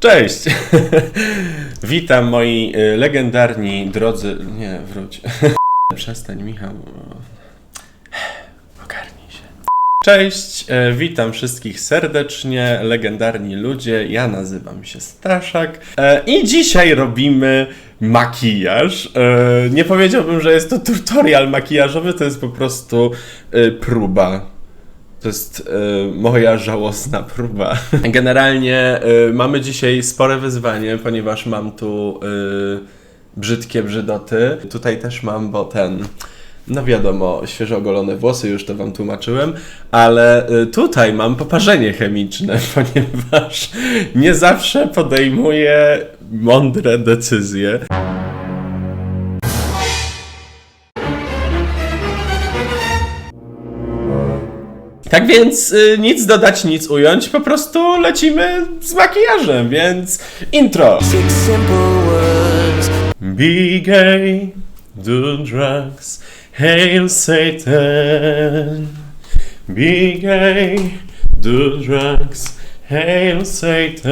Cześć! Witam moi y, legendarni drodzy. Nie, wróć. Przestań, Michał. Ogarnij się. Cześć, e, witam wszystkich serdecznie, legendarni ludzie. Ja nazywam się Staszak e, i dzisiaj robimy makijaż. E, Nie powiedziałbym, że jest to tutorial makijażowy, to jest po prostu e, próba to jest e, moja żałosna próba. Generalnie e, mamy dzisiaj spore wyzwanie, ponieważ mam tu e, brzydkie brzydoty. Tutaj też mam, bo ten. No wiadomo, świeżo ogolone włosy, już to wam tłumaczyłem, ale tutaj mam poparzenie chemiczne, ponieważ nie zawsze podejmuję mądre decyzje. Więc y, nic dodać, nic ująć, po prostu lecimy z makijażem, więc intro. Six simple words. Be gay, do drugs, hail Satan. Be gay, do drugs, hail Satan.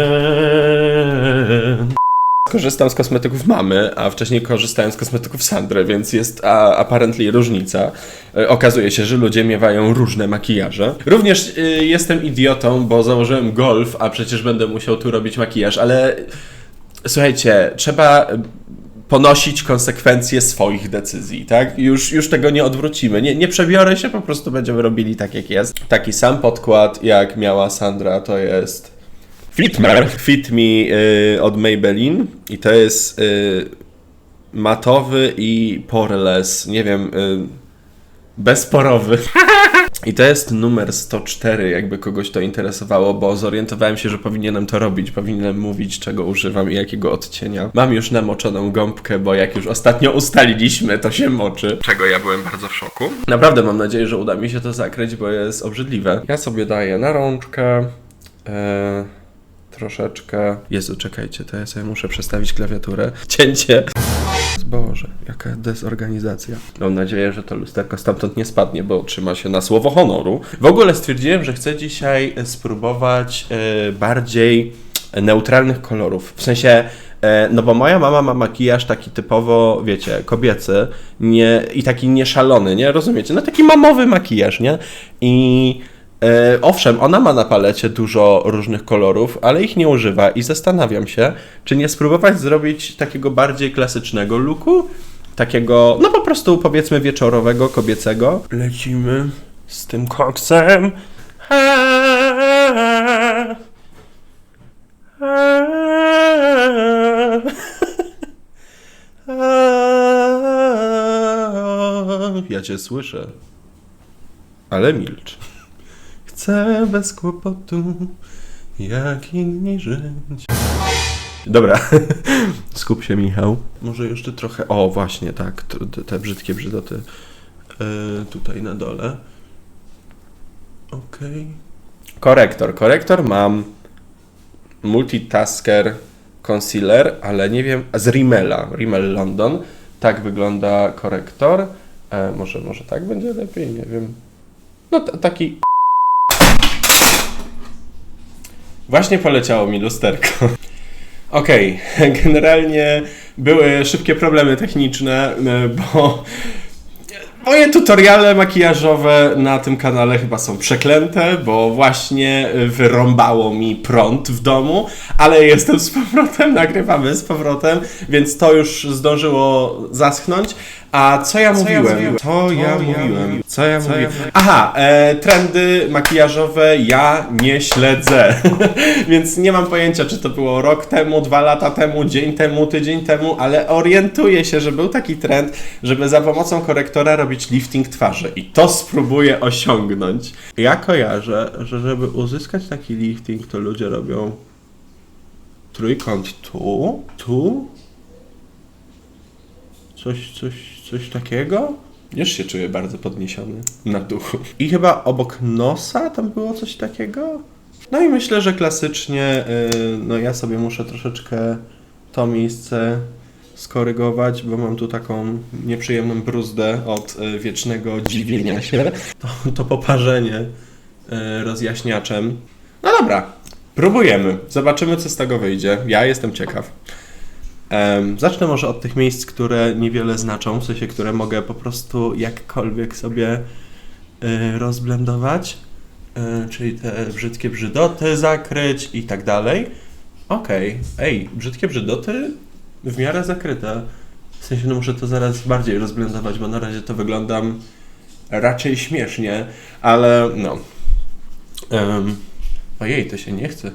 Korzystam z kosmetyków mamy, a wcześniej korzystałem z kosmetyków Sandry, więc jest a, apparently różnica. E, Okazuje się, że ludzie miewają różne makijaże. Również y, jestem idiotą, bo założyłem golf, a przecież będę musiał tu robić makijaż, ale słuchajcie, trzeba ponosić konsekwencje swoich decyzji, tak? Już, już tego nie odwrócimy. Nie, nie przebiorę się, po prostu będziemy robili tak, jak jest. Taki sam podkład, jak miała Sandra, to jest Fit Me, Fit Me y, od Maybelline i to jest y, matowy i poreless, nie wiem, y, bezporowy. I to jest numer 104, jakby kogoś to interesowało, bo zorientowałem się, że powinienem to robić. Powinienem mówić, czego używam i jakiego odcienia. Mam już namoczoną gąbkę, bo jak już ostatnio ustaliliśmy, to się moczy. Czego ja byłem bardzo w szoku. Naprawdę mam nadzieję, że uda mi się to zakryć, bo jest obrzydliwe. Ja sobie daję na rączkę. E, troszeczkę. Jezu, czekajcie, to ja sobie muszę przestawić klawiaturę. Cięcie. Boże, jaka dezorganizacja. Mam nadzieję, że to lusterko stamtąd nie spadnie, bo trzyma się na słowo honoru. W ogóle stwierdziłem, że chcę dzisiaj e, spróbować e, bardziej neutralnych kolorów. W sensie, e, no bo moja mama ma makijaż taki typowo, wiecie, kobiecy nie, i taki nieszalony, nie? Rozumiecie? No taki mamowy makijaż, nie? I E, owszem, ona ma na palecie dużo różnych kolorów, ale ich nie używa i zastanawiam się, czy nie spróbować zrobić takiego bardziej klasycznego looku, takiego, no po prostu powiedzmy wieczorowego, kobiecego. Lecimy z tym koksem. Ja cię słyszę, ale milcz. Chcę bez kłopotu, jak inni żyć. Dobra, skup się Michał. Może jeszcze trochę, o właśnie tak, t- t- te brzydkie brzydoty yy, tutaj na dole. Okej. Korektor, korektor mam multitasker concealer, ale nie wiem, z Rimmela, Rimmel London. Tak wygląda korektor. E, może, może tak będzie lepiej, nie wiem. No taki Właśnie poleciało mi lusterko. Okej, generalnie były szybkie problemy techniczne, e, bo moje tutoriale makijażowe na tym kanale chyba są przeklęte, bo właśnie wyrąbało mi prąd w domu, ale jestem z powrotem, nagrywamy z powrotem, więc to już zdążyło zaschnąć. A co ja mówiłem? To ja mówiłem. Co ja mówiłem? Aha, e, trendy makijażowe ja nie śledzę, więc nie mam pojęcia, czy to było rok temu, dwa lata temu, dzień temu, tydzień temu, ale orientuję się, że był taki trend, żeby za pomocą korektora robić lifting twarzy i to spróbuję osiągnąć. Ja kojarzę, że żeby uzyskać taki lifting, to ludzie robią trójkąt tu, tu, coś, coś, coś takiego. Już się czuję bardzo podniesiony na duchu. I chyba obok nosa tam było coś takiego. No i myślę, że klasycznie, yy, no ja sobie muszę troszeczkę to miejsce skorygować, bo mam tu taką nieprzyjemną bruzdę od y, wiecznego dziwienia się. To, to poparzenie y, rozjaśniaczem. No dobra, Próbujemy. Zobaczymy, co z tego wyjdzie. Ja jestem ciekaw. Zacznę może od tych miejsc, które niewiele znaczą, w sensie, które mogę po prostu jakkolwiek sobie y, rozblendować, y, czyli te brzydkie brzydoty zakryć i tak dalej. Okej, ej, brzydkie brzydoty w miarę zakryte. W sensie, no muszę to zaraz bardziej rozblendować, bo na razie to wyglądam raczej śmiesznie, ale no. Em, ojej, to się nie chce.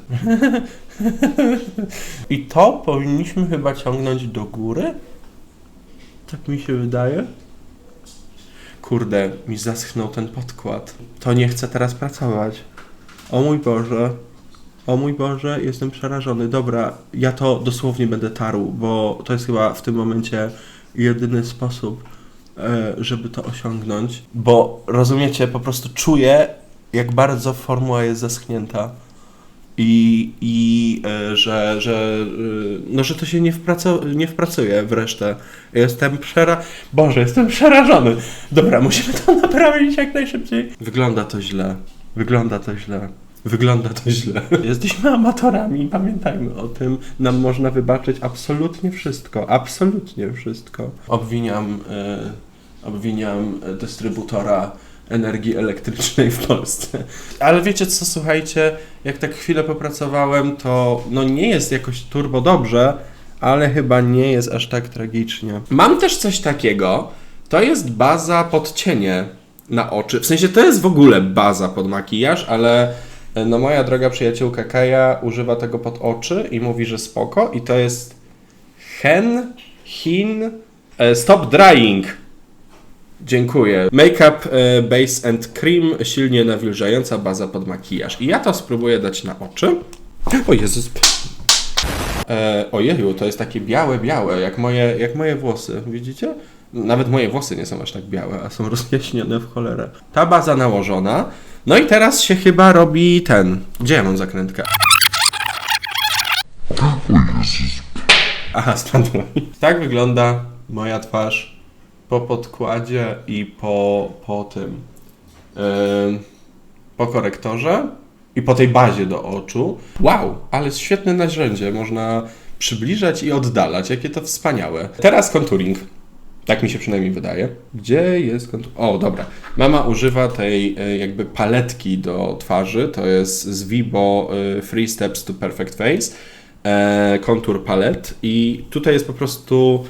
I to powinniśmy chyba ciągnąć do góry? Tak mi się wydaje. Kurde, mi zaschnął ten podkład. To nie chcę teraz pracować. O mój Boże. O mój Boże, jestem przerażony. Dobra, ja to dosłownie będę tarł, bo to jest chyba w tym momencie jedyny sposób, e, żeby to osiągnąć. Bo rozumiecie, po prostu czuję, jak bardzo formuła jest zaschnięta. I, i e, że, że, e, no, że to się nie, wpraco- nie wpracuje w resztę. Jestem przera... Boże, jestem przerażony. Dobra, musimy to naprawić jak najszybciej. Wygląda to źle. Wygląda to źle. Wygląda to źle. Jesteśmy amatorami, pamiętajmy o tym. Nam można wybaczyć absolutnie wszystko. Absolutnie wszystko. Obwiniam, e, obwiniam dystrybutora energii elektrycznej w Polsce. Ale wiecie co, słuchajcie, jak tak chwilę popracowałem, to no nie jest jakoś turbo dobrze, ale chyba nie jest aż tak tragicznie. Mam też coś takiego, to jest baza pod cienie na oczy. W sensie to jest w ogóle baza pod makijaż, ale e, no moja droga przyjaciółka Kaja używa tego pod oczy i mówi, że spoko i to jest Hen Hin e, Stop Drying. Dziękuję. Makeup e, Base and Cream, silnie nawilżająca baza pod makijaż. I ja to spróbuję dać na oczy. O Jezus. E, ojeju, to jest takie białe, białe, jak moje, jak moje włosy. Widzicie? Nawet moje włosy nie są aż tak białe, a są rozjaśnione w cholerę. Ta baza nałożona. No i teraz się chyba robi ten. Gdzie ja mam zakrętkę? Aha, spadła. Tak wygląda moja twarz po podkładzie i po, po tym. Ym, po korektorze i po tej bazie do oczu. Wow, ale świetne narzędzie. Można przybliżać i oddalać. Jakie to wspaniałe. Teraz konturing. Tak mi się przynajmniej wydaje. Gdzie jest kontur? O, dobra. Mama używa tej e, jakby paletki do twarzy. To jest z Vibo e, Three Steps to Perfect Face. E, kontur palet. I tutaj jest po prostu,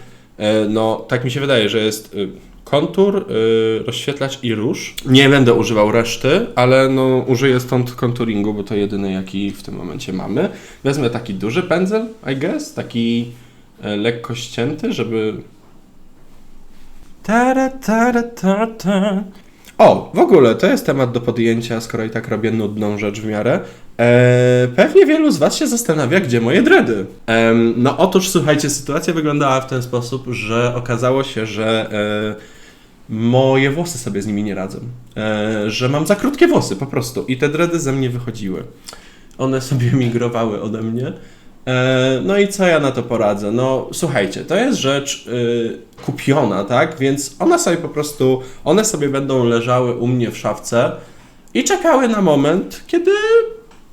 no tak mi się wydaje, że jest e, kontur, e, rozświetlacz i róż. Nie będę używał reszty, ale no użyję stąd konturingu, bo to jedyny jaki w tym momencie mamy. Wezmę taki duży pędzel, I guess, taki e, lekko ścięty, żeby ta, ta. O, w ogóle to jest temat do podjęcia, skoro i tak robię nudną rzecz w miarę. Eee, pewnie wielu z Was się zastanawia, gdzie moje dredy. No otóż, słuchajcie, sytuacja wyglądała w ten sposób, że okazało się, że e, moje włosy sobie z nimi nie radzą. E, że mam za krótkie włosy po prostu i te dredy ze mnie wychodziły. One sobie migrowały ode mnie. E, No i co ja na to poradzę? No słuchajcie, to jest rzecz y, kupiona, tak? Więc ona sobie po prostu, one sobie będą leżały u mnie w szafce i czekały na moment, kiedy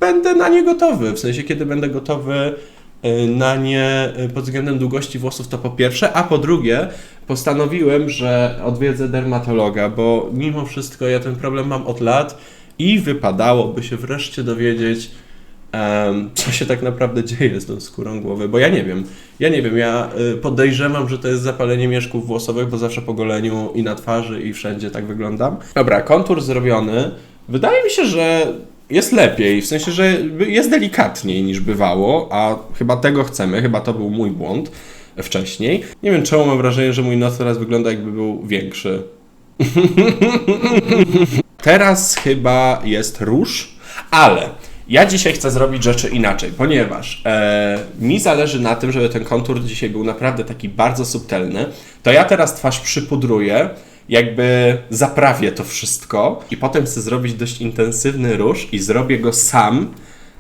będę na nie gotowy. W sensie, kiedy będę gotowy y, na nie y, pod względem długości włosów, to po pierwsze, a po drugie, postanowiłem, że odwiedzę dermatologa, bo mimo wszystko ja ten problem mam od lat i wypadałoby się wreszcie dowiedzieć, co się tak naprawdę dzieje z tą skórą głowy, bo ja nie wiem. Ja nie wiem, ja y, podejrzewam, że to jest zapalenie mieszków włosowych, bo zawsze po goleniu i na twarzy i wszędzie tak wyglądam. Dobra, kontur zrobiony. Wydaje mi się, że jest lepiej, w sensie, że jest delikatniej niż bywało, a chyba tego chcemy, chyba to był mój błąd wcześniej. Nie wiem czemu mam wrażenie, że mój nos teraz wygląda jakby był większy. Teraz chyba jest róż, ale ja dzisiaj chcę zrobić rzeczy inaczej, ponieważ e, mi zależy na tym, żeby ten kontur dzisiaj był naprawdę taki bardzo subtelny. To ja teraz twarz przypudruję, jakby zaprawię to wszystko i potem chcę zrobić dość intensywny róż i zrobię go sam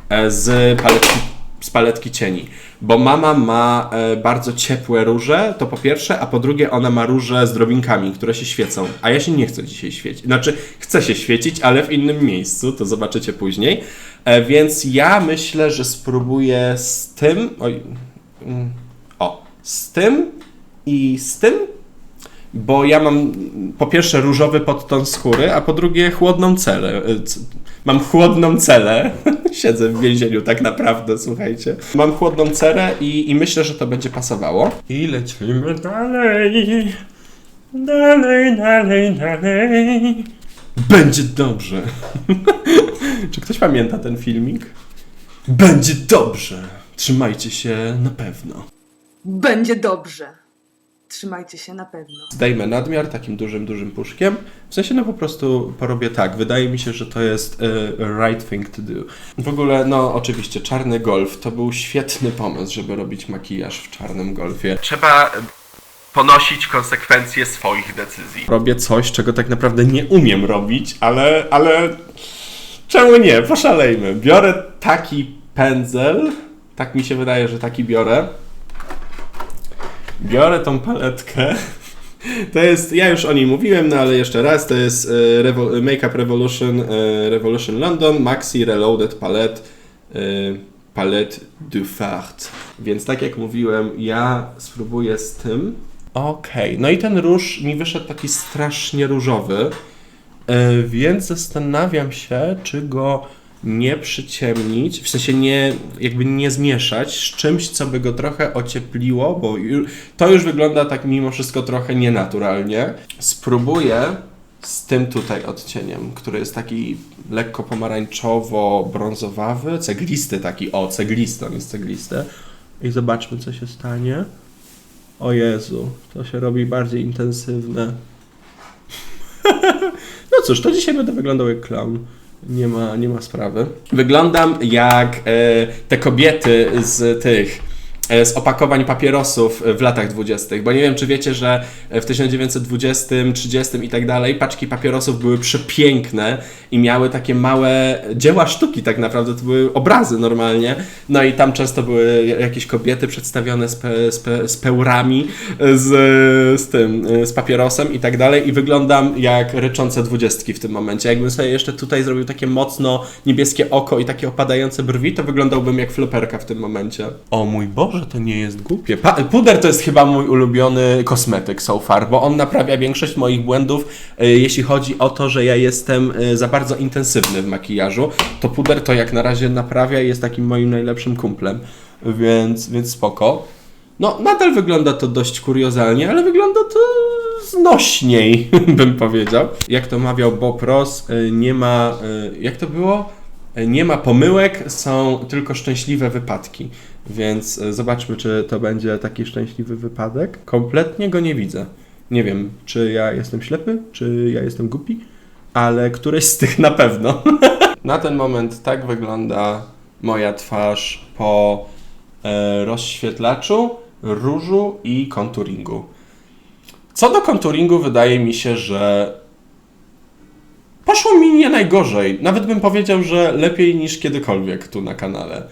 e, z paletki, z paletki cieni. Bo mama ma e, bardzo ciepłe róże, to po pierwsze, a po drugie ona ma róże z drobinkami, które się świecą. A ja się nie chcę dzisiaj świecić. Znaczy, chcę się świecić, ale w innym miejscu, to zobaczycie później. E, więc ja myślę, że spróbuję z tym. Oj. mm, O, z tym i z tym. Bo ja mam po pierwsze różowy podton skóry, a po drugie chłodną celę. E, Mam chłodną celę. Siedzę w więzieniu tak naprawdę, słuchajcie. Mam chłodną cerę i, i myślę, że to będzie pasowało. I lecimy dalej. Dalej, dalej, dalej. Będzie dobrze. Czy ktoś pamięta ten filmik? Będzie dobrze. Trzymajcie się na pewno. Będzie dobrze. Trzymajcie się na pewno. Zdejmę nadmiar takim dużym, dużym puszkiem. W sensie, no po prostu porobię tak. Wydaje mi się, że to jest e, right thing to do. W ogóle, no oczywiście, czarny golf to był świetny pomysł, żeby robić makijaż w czarnym golfie. Trzeba ponosić konsekwencje swoich decyzji. Robię coś, czego tak naprawdę nie umiem robić, ale, ale czemu nie? Poszalejmy. Biorę taki pędzel. Tak mi się wydaje, że taki biorę. Biorę tą paletkę. To jest, ja już o niej mówiłem, no ale jeszcze raz, to jest e, Revo- Makeup Revolution, e, Revolution London Maxi Reloaded Palette, e, Palette du Fard. Więc tak jak mówiłem, ja spróbuję z tym. Okej, no i ten róż mi wyszedł taki strasznie różowy, e, więc zastanawiam się, czy go nie przyciemnić, w sensie nie, jakby nie zmieszać z czymś, co by go trochę ociepliło, bo to już wygląda tak mimo wszystko trochę nienaturalnie. Spróbuję z tym tutaj odcieniem, który jest taki lekko pomarańczowo-brązowawy, ceglisty taki, o, ceglisty, on jest ceglisty. I zobaczmy, co się stanie. O Jezu, to się robi bardziej intensywne. No cóż, to dzisiaj będę wyglądał jak clown. Nie ma, nie ma sprawy. Wyglądam jak e, te kobiety z tych. E, Z opakowań papierosów w latach 20., bo nie wiem, czy wiecie, że w 1920, 30 i tak dalej paczki papierosów były przepiękne i miały takie małe dzieła sztuki, tak naprawdę to były obrazy normalnie. No i tam często były jakieś kobiety przedstawione z, pe, z, pe, z pełrami, z, z tym, z papierosem i tak dalej. I wyglądam jak ryczące dwudziestki w tym momencie. Jakbym sobie jeszcze tutaj zrobił takie mocno niebieskie oko i takie opadające brwi, to wyglądałbym jak floperka w tym momencie. O mój Boże, to nie jest głupie. Pa puder to jest chyba mój ulubiony kosmetyk so far, bo on naprawia większość moich błędów, e, jeśli chodzi o to, że ja jestem e, za bardzo intensywny w makijażu. To puder to jak na razie naprawia i jest takim moim najlepszym kumplem, więc, więc spoko. No, nadal wygląda to dość kuriozalnie, ale wygląda to znośniej, bym powiedział. Jak to mawiał Bob Ross, y, nie ma, jak to było? Y, Nie ma pomyłek, są tylko szczęśliwe wypadki. Więc y, zobaczmy, czy to będzie taki szczęśliwy wypadek. Kompletnie go nie widzę. Nie wiem, czy ja jestem ślepy, czy ja jestem głupi, ale któreś z tych na pewno. na ten moment tak wygląda moja twarz po e, rozświetlaczu, różu i konturingu. Co do konturingu, wydaje mi się, że poszło mi nie najgorzej. Nawet bym powiedział, że lepiej niż kiedykolwiek tu na kanale.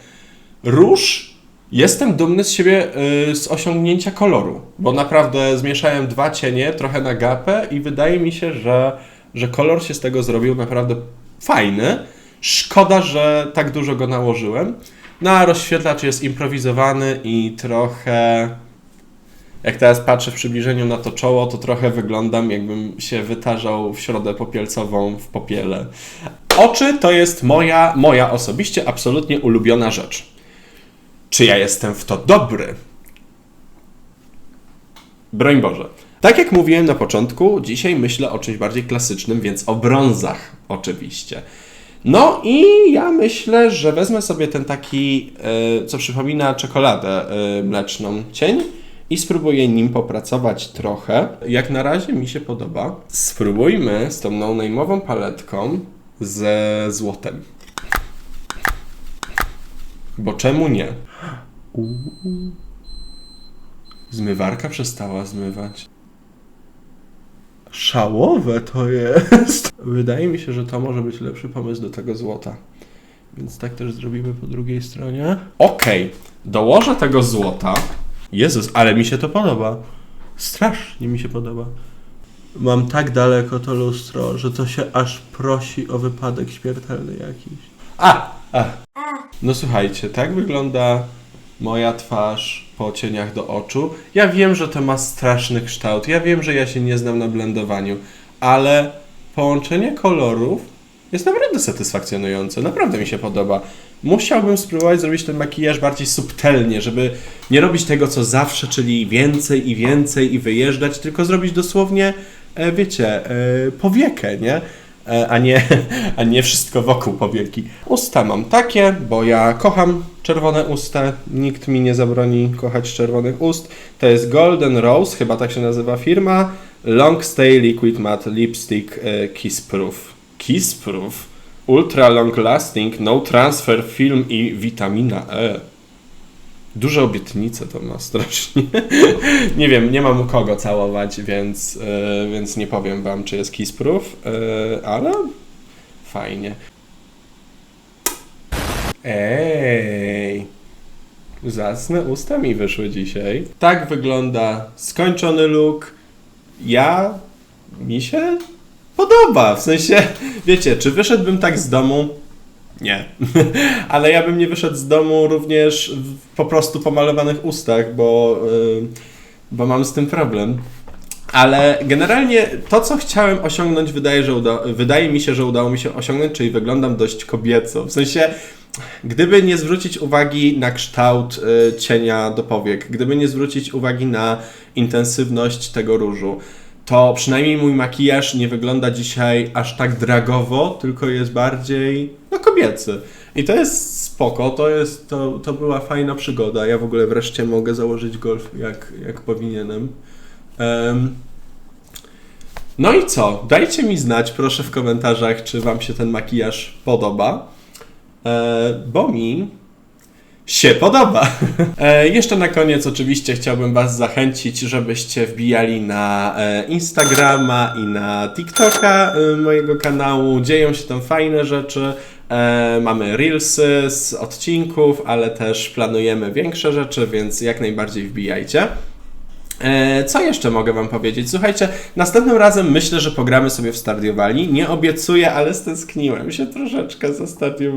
Róż jestem dumny z siebie y, z osiągnięcia koloru, bo naprawdę zmieszałem dwa cienie, trochę na gapę i wydaje mi się, że, że kolor się z tego zrobił naprawdę fajny. Szkoda, że tak dużo go nałożyłem. No a rozświetlacz jest improwizowany i trochę. Jak teraz patrzę w przybliżeniu na to czoło, to trochę wyglądam, jakbym się wytarzał w środę popielcową w popiele. Oczy to jest moja, moja osobiście absolutnie ulubiona rzecz. Czy ja jestem w to dobry? Broń Boże. Tak jak mówiłem na początku, dzisiaj myślę o czymś bardziej klasycznym, więc o brązach oczywiście. No i ja myślę, że wezmę sobie ten taki, e, co przypomina czekoladę e, mleczną cień i spróbuję nim popracować trochę. Jak na razie mi się podoba. Spróbujmy z tą no-name'ową paletką ze złotem. Bo czemu nie? Zmywarka przestała zmywać. Szałowe to jest. Wydaje mi się, że to może być lepszy pomysł do tego złota. Więc tak też zrobimy po drugiej stronie. Okej, dołożę tego złota. Jezus, ale mi się to podoba. Strasznie mi się podoba. Mam tak daleko to lustro, że to się aż prosi o wypadek śmiertelny jakiś. A! A! No słuchajcie, tak wygląda moja twarz po cieniach do oczu. Ja wiem, że to ma straszny kształt. Ja wiem, że ja się nie znam na blendowaniu, ale połączenie kolorów jest naprawdę satysfakcjonujące. Naprawdę mi się podoba. Musiałbym spróbować zrobić ten makijaż bardziej subtelnie, żeby nie robić tego co zawsze, czyli więcej i więcej i wyjeżdżać, tylko zrobić dosłownie, e, wiecie, e, powiekę, nie? E, a nie, a nie wszystko wokół powieki. Usta mam takie, bo ja kocham czerwone usta. Nikt mi nie zabroni kochać czerwonych ust. To jest Golden Rose, chyba tak się nazywa firma. Long Stay Liquid Matte Lipstick Kiss Proof. Kiss Proof. Ultra Long Lasting, No Transfer Film i witamina E. Duże obietnice to ma strasznie. nie wiem, nie mam kogo całować, więc, e, więc nie powiem wam, czy jest kiss proof, e, ale fajnie. Ej, zacne usta mi wyszły dzisiaj. Tak wygląda skończony look. Ja mi się podoba. W sensie, wiecie, czy wyszedłbym tak z domu? Nie. Ale ja bym nie wyszedł z domu również w po prostu pomalowanych ustach, bo, y, bo mam z tym problem. Ale generalnie to, co chciałem osiągnąć, wydaje, że uda, wydaje mi się, że udało mi się osiągnąć, czyli wyglądam dość kobieco. W sensie, gdyby nie zwrócić uwagi na kształt y, cienia do powiek, gdyby nie zwrócić uwagi na intensywność tego różu, to przynajmniej mój makijaż nie wygląda dzisiaj aż tak dragowo, tylko jest bardziej no kobiecy. I to jest spoko, to, jest, to, to była fajna przygoda. Ja w ogóle wreszcie mogę założyć golf jak, jak powinienem. Em, no i co? Dajcie mi znać proszę w komentarzach, czy Wam się ten makijaż podoba, e, bo mi się podoba. E, jeszcze na koniec oczywiście chciałbym Was zachęcić, żebyście wbijali na e, Instagrama i na TikToka e, mojego kanału. Dzieją się tam fajne rzeczy. E, mamy reelsy z odcinków, ale też planujemy większe rzeczy, więc jak najbardziej wbijajcie. E, Co jeszcze mogę Wam powiedzieć? Słuchajcie, następnym razem myślę, że pogramy sobie w Stardew. Nie obiecuję, ale stęskniłem się troszeczkę za Stardew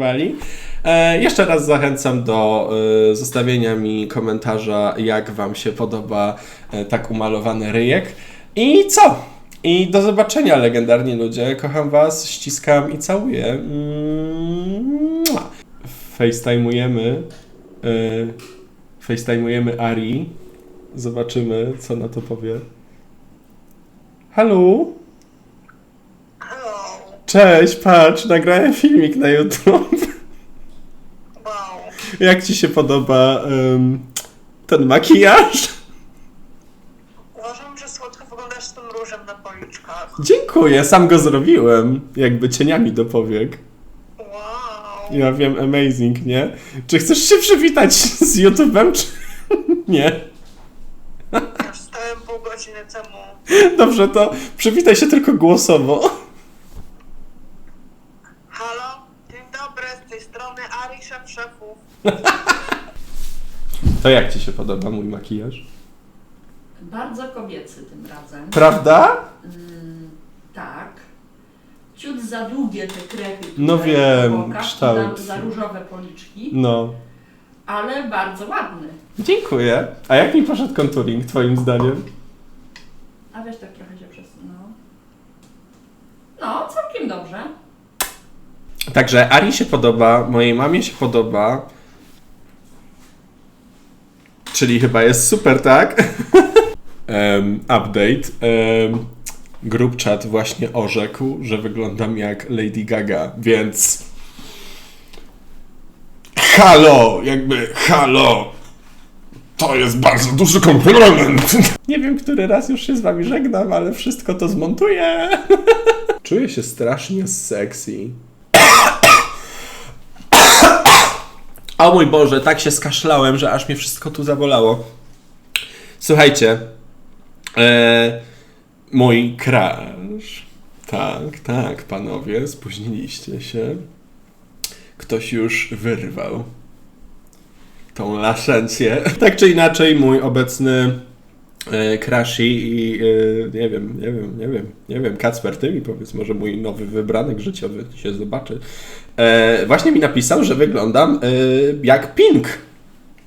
jeszcze raz zachęcam do e, zostawienia mi komentarza, jak Wam się podoba e, tak umalowany ryjek. I co? I do zobaczenia, legendarni ludzie. Kocham Was, ściskam i całuję. FaceTime'ujemy. FaceTime'ujemy Ari. Zobaczymy, co na to powie. Halo? Hello. Cześć, patrz, nagrałem filmik na YouTube. Wow. Jak ci się podoba em, ten makijaż? Uważam, że słodko wyglądasz z tym różem na policzkach. Dziękuję, sam go zrobiłem. Jakby cieniami do powiek. Wow. Ja wiem, amazing, nie? Czy chcesz się przywitać z YouTube'em, czy nie? Godziny temu. Dobrze, to przywitaj się tylko głosowo. Halo? Dzień dobry, z tej strony Ari, szef szefów. To jak ci się podoba mój makijaż? Bardzo kobiecy tym razem. Prawda? Mm, tak. Ciut za długie te tutaj No wiem, bokach, kształt. Za, za różowe policzki, No. ale bardzo ładny. Dziękuję. A jak mi poszedł konturing, twoim zdaniem? A wiesz, tak trochę się przesunął. No, całkiem dobrze. Także Ari się podoba, mojej mamie się podoba. Czyli chyba jest super, tak? Em, update. Um, group chat właśnie orzekł, że wyglądam jak Lady Gaga, więc. Halo! Jakby halo! To jest bardzo duży komplement! Nie wiem, który raz już się z wami żegnam, ale wszystko to zmontuję. Czuję się strasznie sexy. O mój Boże, tak się skaszlałem, że aż mnie wszystko tu zabolało. Słuchajcie, e, mój crush. Tak, tak, panowie, spóźniliście się. Ktoś już wyrwał tą laszencję. Tak czy inaczej, mój obecny e, Crashy i e, nie wiem, nie wiem, nie wiem, nie wiem, Kacper, ty mi powiedz, może mój nowy wybranek życiowy się zobaczy. e, właśnie mi napisał, że wyglądam jak Pink.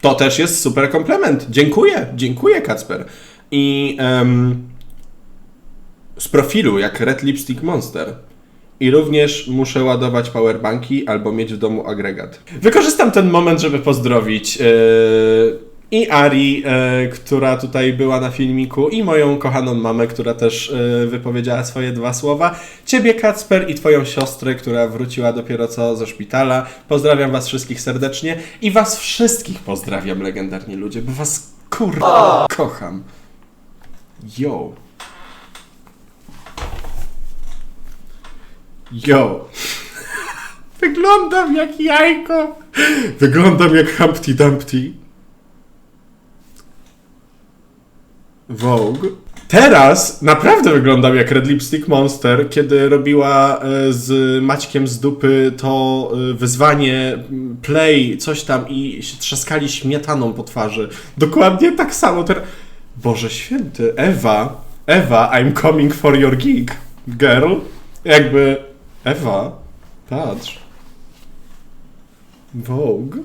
To też jest super komplement. Dziękuję, dziękuję Kacper. I em, z profilu jak Red Lipstick Monster. I również muszę ładować powerbanki albo mieć w domu agregat. Wykorzystam ten moment, żeby pozdrowić e, i Ari, e, która tutaj była na filmiku, i moją kochaną mamę, która też e, wypowiedziała swoje dwa słowa. Ciebie, Kacper, i twoją siostrę, która wróciła dopiero co ze szpitala. Pozdrawiam was wszystkich serdecznie i was wszystkich pozdrawiam, legendarni ludzie, bo was kurwa kocham. Yo. Yo. Wyglądam jak jajko. Wyglądam jak Humpty Dumpty. Vogue. Teraz naprawdę wyglądam jak Red Lipstick Monster, kiedy robiła e, z Maćkiem z dupy to e, wyzwanie m, play, coś tam i się trzaskali śmietaną po twarzy. Dokładnie tak samo teraz. Boże święty, Ewa, Ewa, I'm coming for your gig, girl. Jakby, Ewa, patrz. Vogue.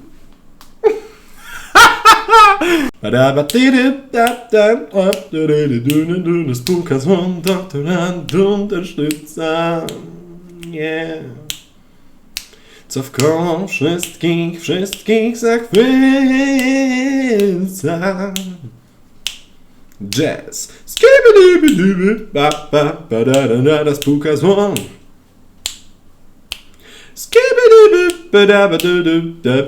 Spółka złą doktora Dundersztyca. Nie. Co w koło wszystkich, wszystkich zachwyca. Jazz. Skibidibidibi, ba, ba, ba, da, da, da, da, spółka złą. Skibidibi, ba, da, ba, du, du, da,